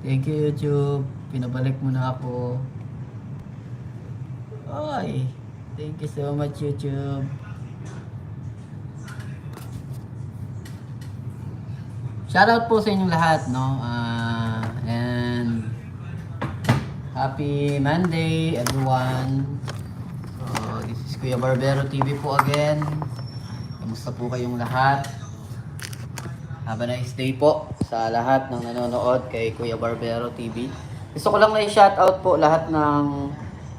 Thank you, YouTube. Pinabalik mo na ako. Ay, thank you so much, YouTube. Shoutout po sa inyong lahat, no? Ah, and happy Monday, everyone. So, this is Kuya Barbero TV po again. Kamusta po kayong lahat? Have a nice day po sa lahat ng nanonood kay Kuya Barbero TV. Gusto ko lang na i-shoutout po lahat ng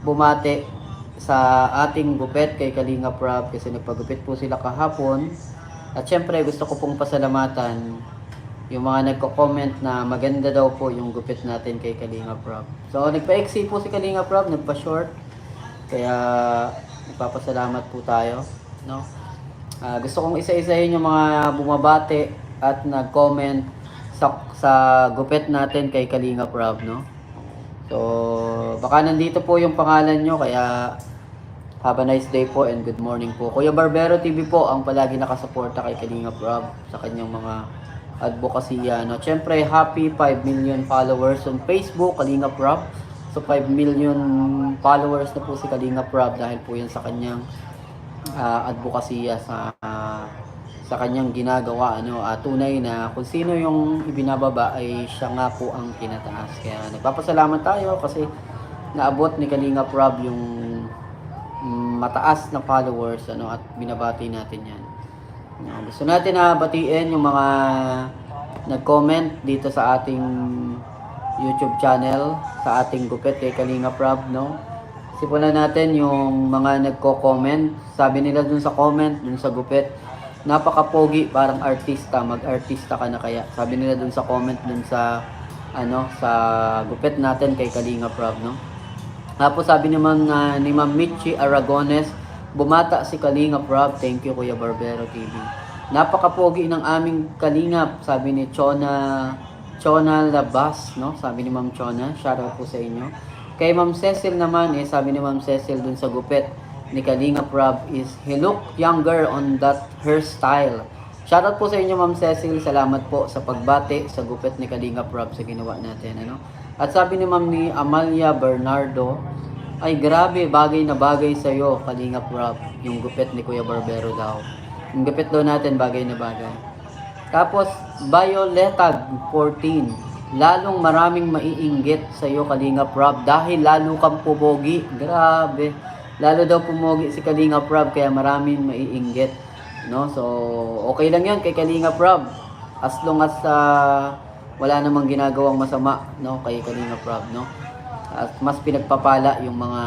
bumate sa ating gupet kay Kalinga Prab kasi nagpagupit po sila kahapon. At syempre gusto ko pong pasalamatan yung mga nagko-comment na maganda daw po yung gupit natin kay Kalinga Prab. So nagpa-exi po si Kalinga Prab, nagpa-short. Kaya nagpapasalamat po tayo, no? Ah, gusto kong isa-isahin yung mga bumabate at nag-comment sa, sa gupit natin kay Kalinga Prab, no? So, baka nandito po yung pangalan nyo, kaya have a nice day po and good morning po. Kuya Barbero TV po ang palagi nakasuporta kay Kalinga Prab sa kanyang mga advocacy. No? Siyempre, happy 5 million followers on Facebook, Kalinga Prab. So, 5 million followers na po si Kalinga Prab dahil po yan sa kanyang uh, advokasya sa ah, sa kanyang ginagawa ano ah, tunay na kung sino yung ibinababa ay siya nga po ang tinataas. Kaya nagpapasalamat tayo kasi naabot ni Kalinga Prab yung mm, mataas na followers ano at binabati natin yan. Ah, gusto natin na batiin yung mga nag-comment dito sa ating YouTube channel sa ating gupit kay Kalinga Prab no? Simulan natin yung mga nagko-comment. Sabi nila dun sa comment, dun sa gupit, napaka-pogi, parang artista, mag-artista ka na kaya. Sabi nila dun sa comment, dun sa ano, sa gupit natin kay Kalinga Prab, no? Tapos sabi naman na ni Ma'am Michi Aragones, bumata si Kalinga Prab. Thank you Kuya Barbero TV. Napaka-pogi ng aming Kalingap, sabi ni Chona Chona Labas, no? Sabi ni Ma'am Chona, shoutout po sa inyo. Kay Ma'am Cecil naman, eh, sabi ni Ma'am Cecil dun sa gupit ni Kalinga Prab is he look younger on that hairstyle. Shoutout po sa inyo Ma'am Cecil, salamat po sa pagbati sa gupit ni Kalinga Prab sa ginawa natin. Ano? At sabi ni Ma'am ni Amalia Bernardo, ay grabe, bagay na bagay sa iyo, Kalinga Prab, yung gupit ni Kuya Barbero daw. Yung gupit daw natin, bagay na bagay. Tapos, Violetag 14. Lalong maraming maiinggit sa iyo, Kalinga Prab, dahil lalo kang pumogi. Grabe. Lalo daw pumogi si Kalinga Prab, kaya maraming maiinggit. No? So, okay lang yan kay Kalinga Prab. As long as ah, wala namang ginagawang masama no, kay Kalinga Prab. No? At mas pinagpapala yung mga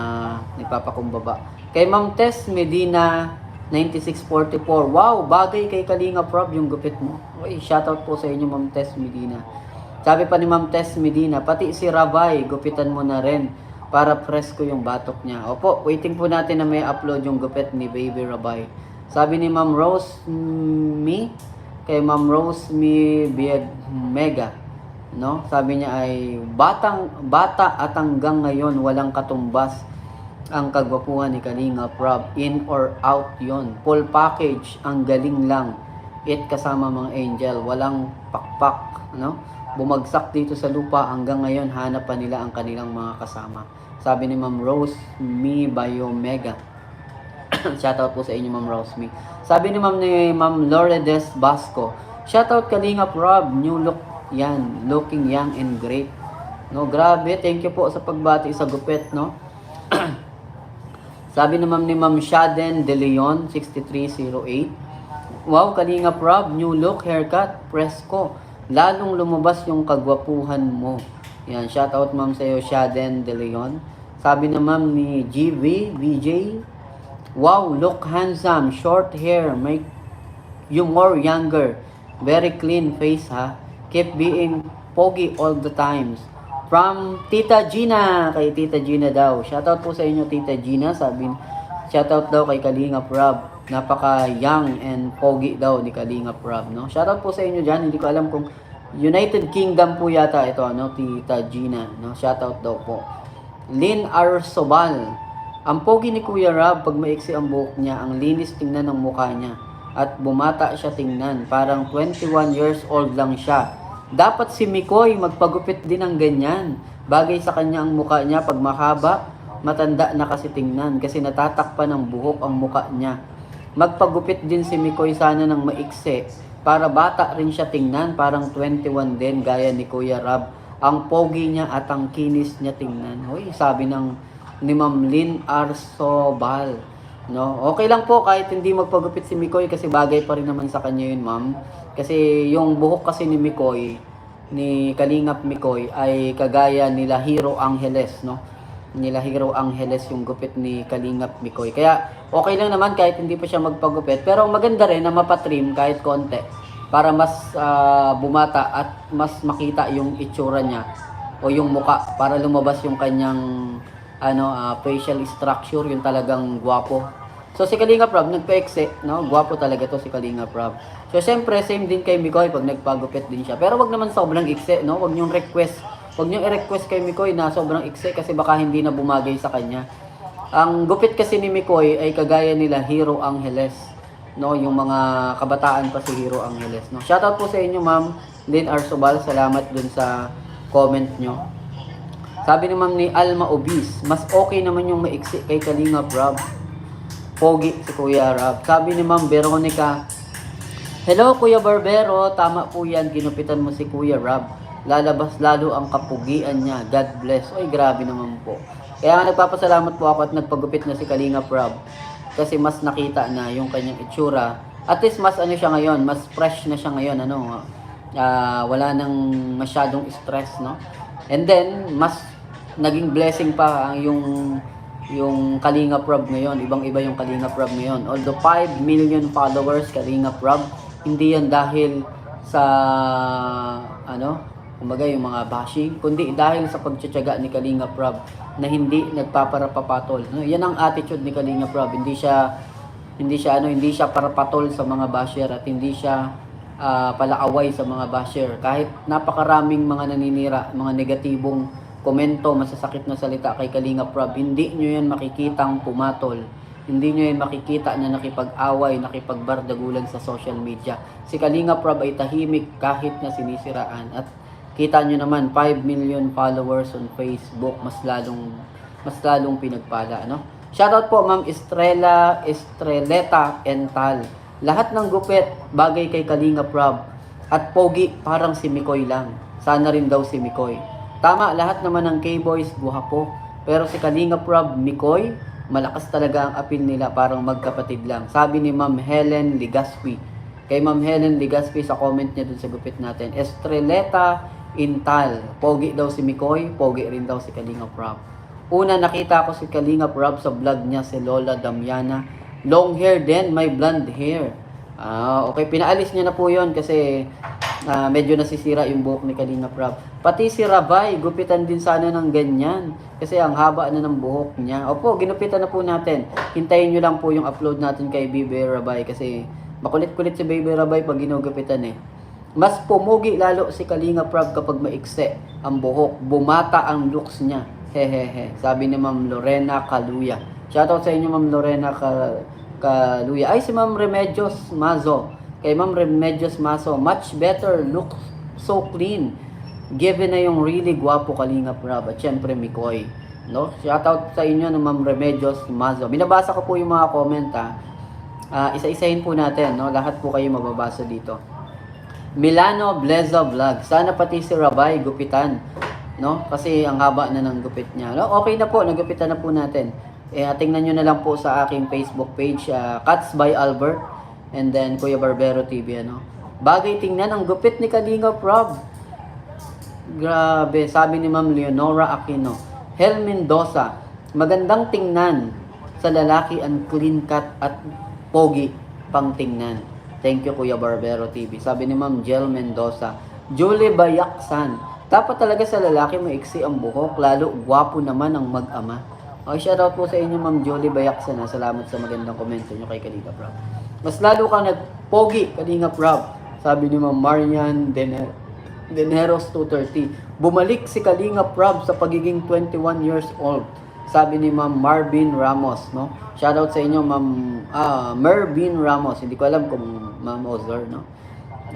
nagpapakumbaba. Kay Ma'am Tess Medina, 9644. Wow, bagay kay Kalinga Prab yung gupit mo. Uy, shoutout po sa inyo Ma'am Tess Medina. Sabi pa ni Ma'am Tess Medina, pati si Rabay, gupitan mo na rin para presko yung batok niya. Opo, waiting po natin na may upload yung gupit ni Baby Rabay. Sabi ni Ma'am Rose Me, kay Ma'am Rose Me Biag Mega, no? Sabi niya ay batang bata at hanggang ngayon walang katumbas ang kagwapuhan ni Kalinga Prab in or out yon full package ang galing lang it kasama mga angel walang pakpak no bumagsak dito sa lupa hanggang ngayon hanap pa nila ang kanilang mga kasama sabi ni Ma'am Rose Mi Biomega Shoutout po sa inyo Ma'am Rose Mi sabi ni Ma'am ni Ma'am Loredes Basco Shoutout Kalinga Prab new look yan looking young and great no grabe thank you po sa pagbati sa gupit no sabi naman ni Ma'am Shaden De Leon, 6308. Wow, Kalinga Prab, new look, haircut, presko. Lalong lumabas yung kagwapuhan mo. Yan, shout out ma'am sa iyo, Shaden De Leon. Sabi na ma'am ni GV, VJ, Wow, look handsome, short hair, make you more younger. Very clean face ha. Keep being pogi all the times. From Tita Gina, kay Tita Gina daw. Shoutout po sa inyo Tita Gina, sabi shoutout daw kay Kalinga Prab. Napaka young and pogi daw ni Kalinga Prab, no? Shoutout po sa inyo diyan. Hindi ko alam kung United Kingdom po yata ito, no? Tita Gina, no? Shoutout daw po. Lynn Arsobal. Ang pogi ni Kuya Rab, pag maiksi ang buhok niya, ang linis tingnan ng mukha niya. At bumata siya tingnan. Parang 21 years old lang siya. Dapat si Mikoy magpagupit din ng ganyan. Bagay sa kanya ang muka niya pag mahaba, matanda na kasi tingnan kasi natatakpan ng buhok ang muka niya. Magpagupit din si Mikoy sana ng maikse para bata rin siya tingnan, parang 21 din gaya ni Kuya Rab. Ang pogi niya at ang kinis niya tingnan. Hoy, sabi ng ni Ma'am Lynn Arsobal. No? Okay lang po kahit hindi magpagupit si Mikoy kasi bagay pa rin naman sa kanya yun, ma'am. Kasi yung buhok kasi ni Mikoy, ni Kalingap Mikoy ay kagaya nila Hero Angeles, no? Nila Hero Angeles yung gupit ni Kalingap Mikoy. Kaya okay lang naman kahit hindi pa siya magpagupit. Pero maganda rin na mapatrim kahit konti para mas ah, bumata at mas makita yung itsura niya o yung muka para lumabas yung kanyang ano ah, facial structure yung talagang gwapo. So si Kalinga Prab nagpa-exe, no? Gwapo talaga to si Kalinga Prab. So syempre same din kay Mikoy pag nagpagupit din siya. Pero wag naman sobrang ikse, no? Wag niyo request. Wag niyo i-request kay Mikoy na sobrang ikse kasi baka hindi na bumagay sa kanya. Ang gupit kasi ni Mikoy ay kagaya nila Hero Angeles, no? Yung mga kabataan pa si Hero Angeles, no? Shoutout po sa inyo, Ma'am Lynn Arsobal. Salamat dun sa comment nyo. Sabi ni Ma'am ni Alma Obis, mas okay naman yung maiksi kay Kalinga Rob. Pogi si Kuya Rob. Sabi ni Ma'am Veronica, Hello Kuya Barbero, tama po yan, ginupitan mo si Kuya Rob. Lalabas lalo ang kapugian niya. God bless. Oy, grabe naman po. Kaya nagpapasalamat po ako at nagpagupit na si Kalinga Rob. Kasi mas nakita na yung kanyang itsura. At least mas ano siya ngayon, mas fresh na siya ngayon. Ano, ah, wala nang masyadong stress, no? And then, mas naging blessing pa ang yung yung Kalinga Prab ngayon. Ibang-iba yung Kalinga Prab ngayon. Although 5 million followers Kalinga Prab, hindi yan dahil sa ano, kumbaga yung mga bashing, kundi dahil sa pagtsatsaga ni Kalinga Prab na hindi nagpaparapapatol. No, yan ang attitude ni Kalinga Prab. Hindi siya hindi siya ano, hindi siya parapatol sa mga basher at hindi siya ah, palaaway sa mga basher. Kahit napakaraming mga naninira, mga negatibong komento, masasakit na salita kay Kalinga Prab, hindi nyo yan makikitang pumatol. Hindi nyo yan makikita na nakipag-away, nakipagbardagulan sa social media. Si Kalinga Prab ay tahimik kahit na sinisiraan. At kita nyo naman, 5 million followers on Facebook, mas lalong, mas lalong pinagpala. Ano? Shoutout po Ma'am Estrella Estreleta Ental. Lahat ng gupit bagay kay Kalinga Prab. At pogi parang si Mikoy lang. Sana rin daw si Mikoy. Tama, lahat naman ng K-boys guwapo. Pero si Kalinga Prab, Mikoy, malakas talaga ang appeal nila parang magkapatid lang. Sabi ni Ma'am Helen Ligaspi. Kay Ma'am Helen Ligaspi sa comment niya dun sa gupit natin. Estreleta Intal. Pogi daw si Mikoy, pogi rin daw si Kalinga Prab. Una nakita ko si Kalinga Prab sa vlog niya si Lola Damiana. Long hair din, may blonde hair. Ah, okay, pinaalis niya na po 'yon kasi ah, medyo nasisira yung buhok ni Kalinga Prab. Pati si Rabay, gupitan din sana ng ganyan kasi ang haba na ng buhok niya. Opo, ginupitan na po natin. Hintayin niyo lang po yung upload natin kay Baby Rabay kasi makulit-kulit si Baby Rabay pag ginugupitan eh. Mas pumugi lalo si Kalinga Prab kapag maikse ang buhok. Bumata ang looks niya. Hehehe. Sabi ni Ma'am Lorena Kaluya. Shoutout sa inyo Ma'am Lorena Ka Kaluya. Ay si Ma'am Remedios Mazo. Kay Ma'am Remedios Mazo, much better look so clean. Given na yung really guwapo Kalinga Prab at syempre Mikoy. No? Shoutout sa inyo ng Ma'am Remedios Mazo. Binabasa ko po yung mga comment ha. Ah, isa-isahin po natin, no? Lahat po kayo mababasa dito. Milano Bleza Vlog. Sana pati si Rabay gupitan. No? Kasi ang haba na ng gupit niya. No? Okay na po, nagupitan na po natin. Eh, tingnan nyo na lang po sa aking Facebook page, ah, Cuts by Albert. And then, Kuya Barbero TV, ano? Bagay tingnan ang gupit ni Kalinga Prob. Grabe, sabi ni Ma'am Leonora Aquino. Hel Mendoza, magandang tingnan sa lalaki ang clean cut at pogi pang tingnan. Thank you Kuya Barbero TV. Sabi ni Ma'am Jel Mendoza. Julie Bayaksan, dapat talaga sa lalaki maiksi ang buhok, lalo gwapo naman ang mag-ama. Okay, shoutout po sa inyo Ma'am Jolie Bayaksan. ha. Salamat sa magandang komento nyo kay Kalinga Prab. Mas lalo ka nagpogi, Kalinga Prab. Sabi ni Ma'am Marian Dener Deneros 230. Bumalik si Kalinga Prab sa pagiging 21 years old. Sabi ni Ma'am Marvin Ramos, no? Shoutout sa inyo, Ma'am ah, Mervin Ramos. Hindi ko alam kung Ma'am Ozor, no?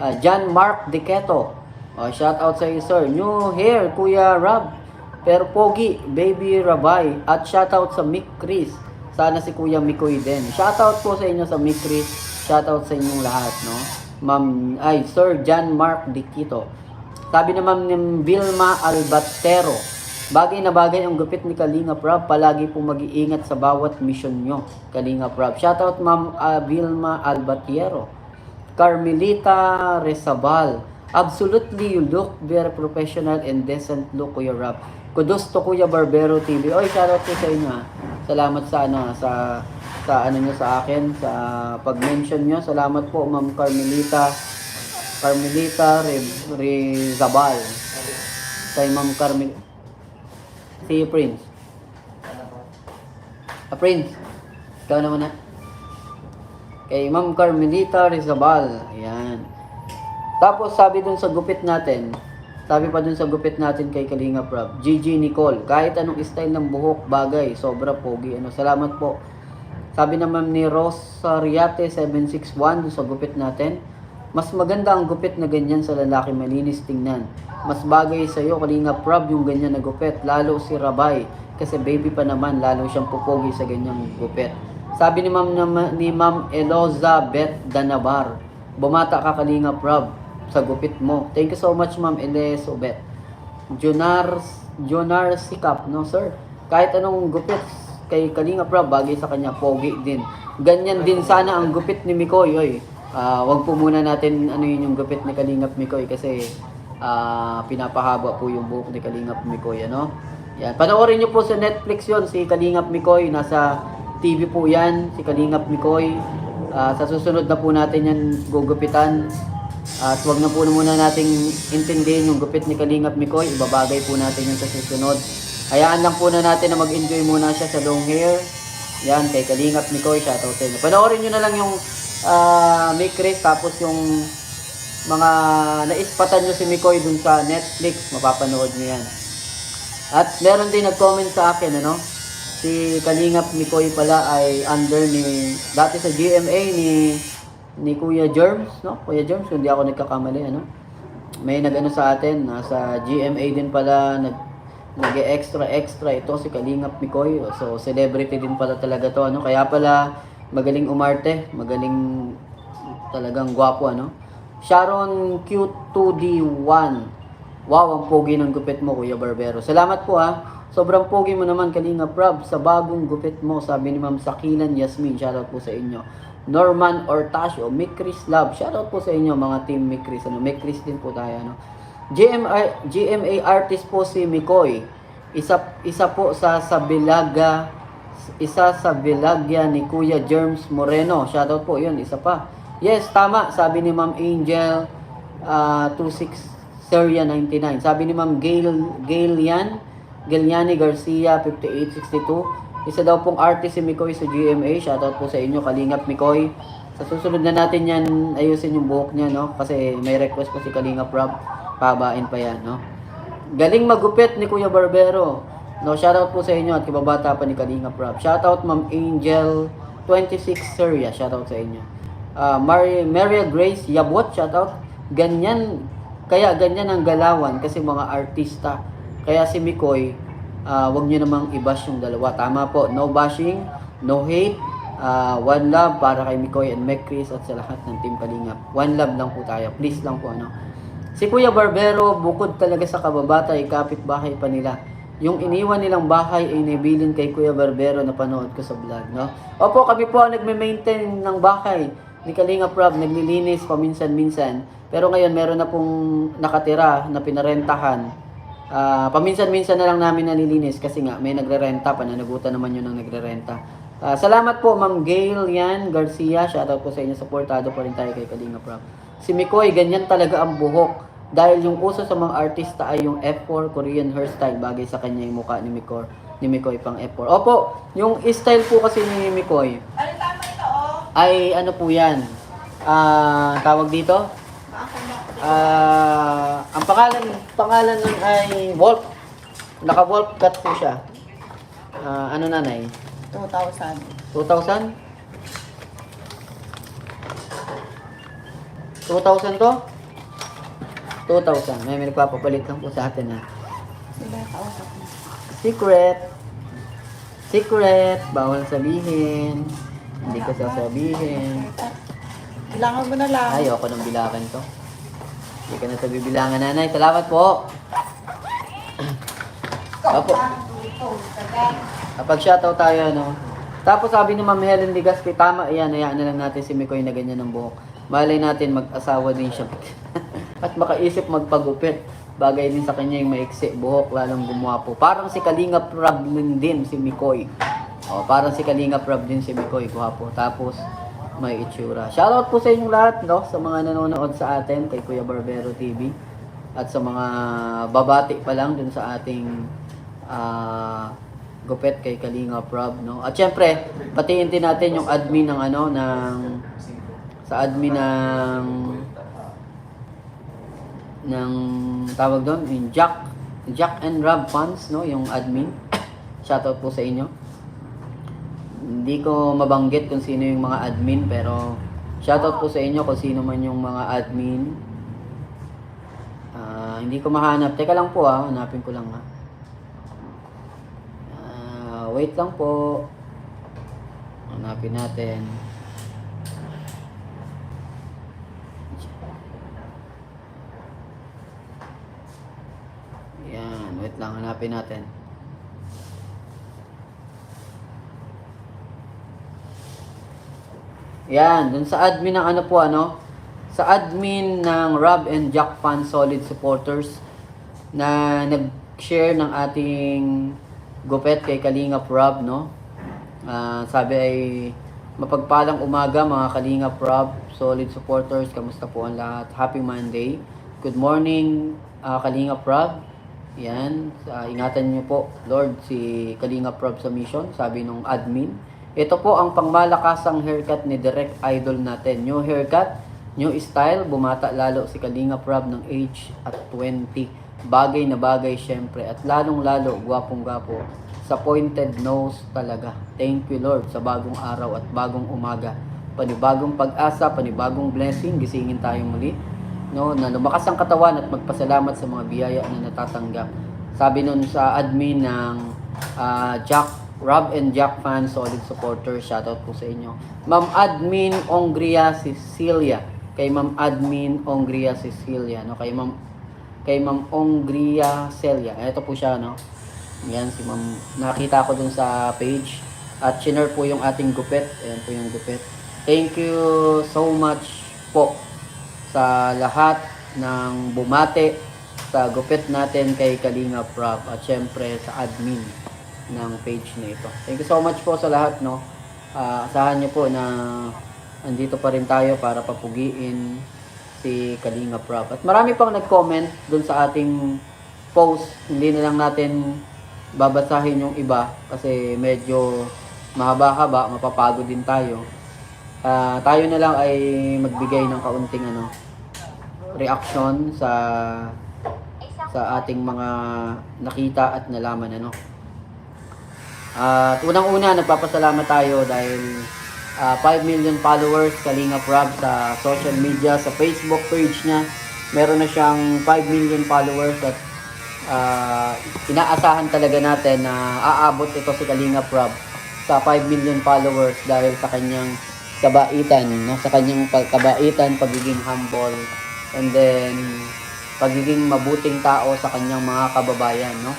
Ah, John Mark Dequeto. Oh, shout out sa iyo, sir. New hair, Kuya Rob. Pero Pogi, Baby Rabay. At shout out sa Mick Chris. Sana si Kuya Mikoy din. Shout out po sa inyo sa Mick Chris. Shout out sa inyong lahat, no? Ma'am, ay, Sir John Mark Dikito. Sabi naman ni Vilma Albatero. Bagay na bagay ang gupit ni Kalinga Prab. Palagi po mag-iingat sa bawat mission nyo, Kalinga Prab. Shout out Ma'am ah, Vilma Albatero. Carmelita Resabal. Absolutely, you look very professional and decent look, Kuya Rap. Kudos to Kuya Barbero TV. Oy, shoutout po sa inyo. ha. Salamat sa ano, sa sa ano nyo sa akin, sa pag-mention nyo. Salamat po, Ma'am Carmelita. Carmelita Re- Rezabal. Kay Ma'am Carmel... Si Prince. Ah, Prince. Ikaw naman na. Kay Ma'am Carmelita Rizabal. Ayan. Tapos sabi dun sa gupit natin, sabi pa dun sa gupit natin kay Kalinga Prab, GG Nicole, kahit anong style ng buhok, bagay, sobra pogi. Ano, salamat po. Sabi naman ni Rosariate 761 dun sa gupit natin, mas maganda ang gupit na ganyan sa lalaki malinis tingnan. Mas bagay sa iyo Kalinga Prab yung ganyan na gupit, lalo si Rabay kasi baby pa naman lalo siyang pupogi sa ganyang gupit. Sabi ni Ma'am ni Ma'am Eloza Beth Danabar, bumata ka Kalinga Prab sa gupit mo. Thank you so much Ma'am Eloza Beth. Jonar Jonar Sikap, no sir. Kahit anong gupit kay Kalinga Prab, bagay sa kanya, pogi din. Ganyan din sana ang gupit ni Mikoy, oy. Ah, wag po muna natin ano yun yung gupit ni Kalingap Mikoy kasi ah, pinapahaba po yung buhok ni Kalingap Mikoy, ano? Yan. Panoorin niyo po sa Netflix yon si Kalingap Mikoy, nasa TV po yan, si Kalingap Mikoy. Ah, sa susunod na po natin yan gugupitan. At wag na po muna nating intindihin yung gupit ni Kalingap Mikoy. Ibabagay po natin yun sa susunod. Hayaan lang po na natin na mag-enjoy muna siya sa long hair. Yan, kay Kalingap Mikoy. Shoutout sa inyo. Panoorin nyo na lang yung uh, Mick Chris, tapos yung mga naispatan nyo si Mikoy dun sa Netflix. Mapapanood nyo yan. At meron din nag-comment sa akin, ano? Si Kalingap Mikoy pala ay under ni, dati sa GMA ni ni Kuya Germs, no? Kuya Germs, kung di ako nagkakamali, ano? May nag-ano sa atin, nasa GMA din pala, nag nag-extra extra ito si Kalingap Mikoy. So celebrity din pala talaga to, ano? Kaya pala magaling umarte, magaling talagang gwapo, ano? Sharon Q2D1. Wow, ang pogi ng gupit mo, Kuya Barbero. Salamat po ha. Sobrang pogi mo naman, Kalinga Prab, sa bagong gupit mo, sabi ni Ma'am Sakilan Yasmin. Shoutout po sa inyo. Norman Ortasio, Mikris Love. Shoutout po sa inyo, mga team Mikris. Ano, Mikris din po tayo, ano. GMA, GMA artist po si Mikoy. Isa, isa po sa Sabilaga, isa sa Bilagya ni Kuya Germs Moreno. Shoutout po yun, isa pa. Yes, tama. Sabi ni Ma'am Angel ah, 26 Seria 99. Sabi ni Ma'am Gail, Gailian, Gailiani Garcia 5862. Isa daw pong artist si Mikoy sa GMA. Shoutout po sa inyo, Kalingap Mikoy. Sa susunod na natin yan, ayusin yung buhok niya, no? Kasi may request pa si Kalingap Rob. Pabain pa yan, no? Galing magupit ni Kuya Barbero. No, shoutout po sa inyo at kababata pa ni Kalingap Rob. Shoutout Ma'am Angel 26 Seria. Shoutout sa inyo. Ah, Mary, Maria Grace Yabot, shoutout. Ganyan, kaya ganyan ang galawan kasi mga artista. Kaya si Mikoy, ah, wag niyo namang i-bash yung dalawa. Tama po, no bashing, no hate. Ah, one love para kay Mikoy and Mac Chris at sa lahat ng Team Kalingap. One love lang po tayo. Please lang po ano. Si Kuya Barbero, bukod talaga sa kababatay, kapitbahay pa nila. Yung iniwan nilang bahay ay nibilin kay Kuya Barbero na panood ko sa vlog, no? Opo, kami po ang nagme-maintain ng bahay ni Kalinga Prab, naglilinis paminsan-minsan. Pero ngayon meron na pong nakatira na pinarentahan. Ah, paminsan-minsan na lang namin nalilinis kasi nga may nagre-renta, pananagutan naman yun ng nagre-renta. Ah, salamat po Ma'am Gail yan, Garcia, shoutout po sa inyo, supportado pa rin tayo kay Kalinga Prab. Si Mikoy, ganyan talaga ang buhok. Dahil yung uso sa mga artista ay yung F4 Korean hairstyle, bagay sa kanya yung mukha ni Mikoy, ni Mikoy pang F4. Opo, yung style po kasi ni Mikoy, Ano tama ito, oh? ay ano po yan? Ah, tawag dito? Ah, ang pangalan pangalan nun ay Wolf. Naka-Wolf cut po siya. Ah, ano nanay? 2,000. 2,000? 2,000 to? 2,000. May may nagpapapalit lang po sa atin ha. Sila kausap mo. Secret. Secret. Bawal sabihin. Hindi ko sasabihin. Kailangan mo na lang. Ay, ako nang bilangan to. Hindi ka na ito bibilangan, nanay. Salamat po. Opo. Kapag shoutout tayo, ano. Tapos sabi ni Ma'am Helen Ligaspi, tama, yan, hayaan na lang natin si Mikoy na ganyan ng buhok. Malay natin mag-asawa din siya. At makaisip magpagupit. Bagay din sa kanya yung maiksi buhok, lalong gumuwapo. Parang si Kalinga Prab din si Mikoy. O, parang si Kalinga Prab din si Mikoy, guwapo. Tapos, may itsura. Shoutout po sa inyong lahat, no? Sa mga nanonood sa atin, kay Kuya Barbero TV. At sa mga babati pa lang dun sa ating ah, gupet kay Kalinga Prab, no? At syempre, patiin din natin yung admin ng ano, ng sa admin ng ng tawag doon, yung Jack Jack and Rob Fans, no? Yung admin. Shoutout po sa inyo. Hindi ko mabanggit kung sino yung mga admin, pero shoutout po sa inyo kung sino man yung mga admin. Ah, hindi ko mahanap. Teka lang po ah, hanapin ko lang ha. Ah, wait lang po. Hanapin natin. Yan, wait lang, hanapin natin. Yan, dun sa admin ng ano po ano, sa admin ng Rob and Jack Fan Solid Supporters na nag-share ng ating gupet kay Kalingap Rob, no? Ah, sabi ay mapagpalang umaga mga Kalingap Rob, Solid Supporters, kamusta po ang lahat? Happy Monday. Good morning, uh, Kalingap Rob. Yan, ah, ingatan niyo po, Lord, si Kalingap Rob sa mission, sabi nung admin. Ito po ang pangmalakasang haircut ni Direct Idol natin. New haircut, new style, bumata lalo si Kalinga Prab ng age at 20. Bagay na bagay syempre at lalong lalo gwapong gwapo sa pointed nose talaga. Thank you Lord sa bagong araw at bagong umaga. Panibagong pag-asa, panibagong blessing, gisingin tayo muli. No, na lumakas ang katawan at magpasalamat sa mga biyaya na natatanggap. Sabi nun sa admin ng ah, Jack Rob and Jack fan, solid supporter. Shoutout po sa inyo. Ma'am Admin Ongria Cecilia. Kay Ma'am Admin Ongria Cecilia. No? Kay Ma'am kay Ma'am Ongria Celia. Ito po siya, no? Yan, si Ma'am. Nakita ko dun sa page. At chinner po yung ating gupit. Ayan po yung gupit. Thank you so much po sa lahat ng bumate sa gupit natin kay Kalinga Prab at syempre sa admin ng page na ito. Thank you so much po sa lahat, no? Ah, asahan niyo po na andito pa rin tayo para papugiin si Kalinga Prab. At marami pang nag-comment dun sa ating post. Hindi na lang natin babasahin yung iba kasi medyo mahaba-haba, mapapagod din tayo. Ah, tayo na lang ay magbigay ng kaunting ano reaction sa sa ating mga nakita at nalaman ano. At unang-una, nagpapasalamat tayo dahil ah, 5 million followers Kalinga Prab sa social media, sa Facebook page niya. Meron na siyang 5 million followers at ah, inaasahan talaga natin na aabot ito si Kalinga Prab sa 5 million followers dahil sa kanyang kabaitan, no? sa kanyang kabaitan, pagiging humble, and then pagiging mabuting tao sa kanyang mga kababayan, no?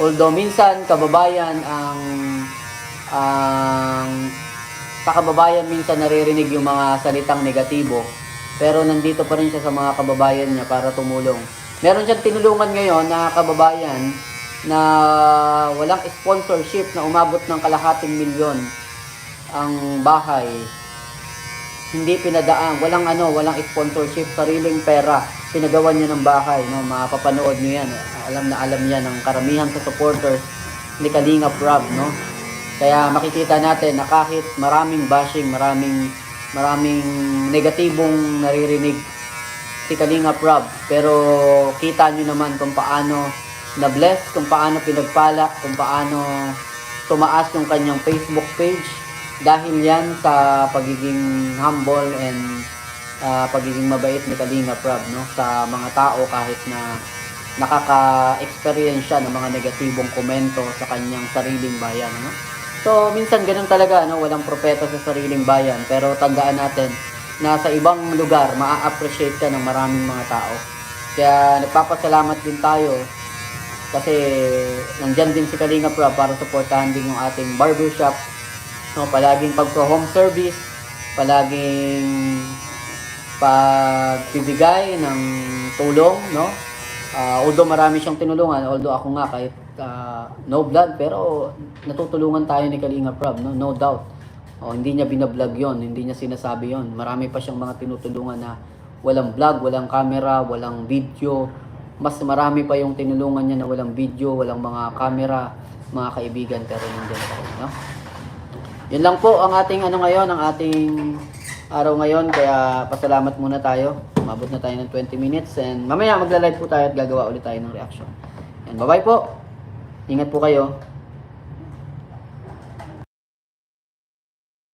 Although minsan kababayan ang ang sa kababayan minsan naririnig yung mga salitang negatibo, pero nandito pa rin siya sa mga kababayan niya para tumulong. Meron siyang tinulungan ngayon na kababayan na walang sponsorship na umabot ng kalahating milyon ang bahay hindi pinadaan, walang ano, walang sponsorship, sariling pera, pinagawa niya ng bahay, no, mapapanood niyo yan, alam na alam niya ng karamihan sa supporters ni Kalinga Prab, no, kaya makikita natin na kahit maraming bashing, maraming, maraming negatibong naririnig si Kalinga Prab, pero kita niyo naman kung paano na-bless, kung paano pinagpala, kung paano tumaas yung kanyang Facebook page, dahil yan sa pagiging humble and ah, pagiging mabait ni Kalinga Prab no? Sa mga tao kahit na nakaka-experience siya ng mga negatibong komento sa kanyang sariling bayan no so minsan ganun talaga no walang propeta sa sariling bayan pero tandaan natin na sa ibang lugar maa-appreciate ka ng maraming mga tao. Kaya nagpapasalamat din tayo kasi nandyan din si Kalinga Prab para suportahan din yung ating barbershop. No palaging pag home service palaging pagbibigay ng tulong no? Ah, although marami siyang tinulungan although ako nga kahit ah, no blood pero natutulungan tayo ni Kalinga Prab no? No doubt. Oh, hindi niya binablog yon hindi niya sinasabi yon marami pa siyang mga tinutulungan na walang vlog walang camera walang video. Mas marami pa yung tinulungan niya na walang video walang mga camera. Mga kaibigan pero nandiyan pa rin no? Yun lang po ang ating ano ngayon, ang ating araw ngayon. Kaya pasalamat muna tayo. Umabot na tayo ng 20 minutes and mamaya magla-live po tayo at gagawa ulit tayo ng reaction. And bye-bye po. Ingat po kayo.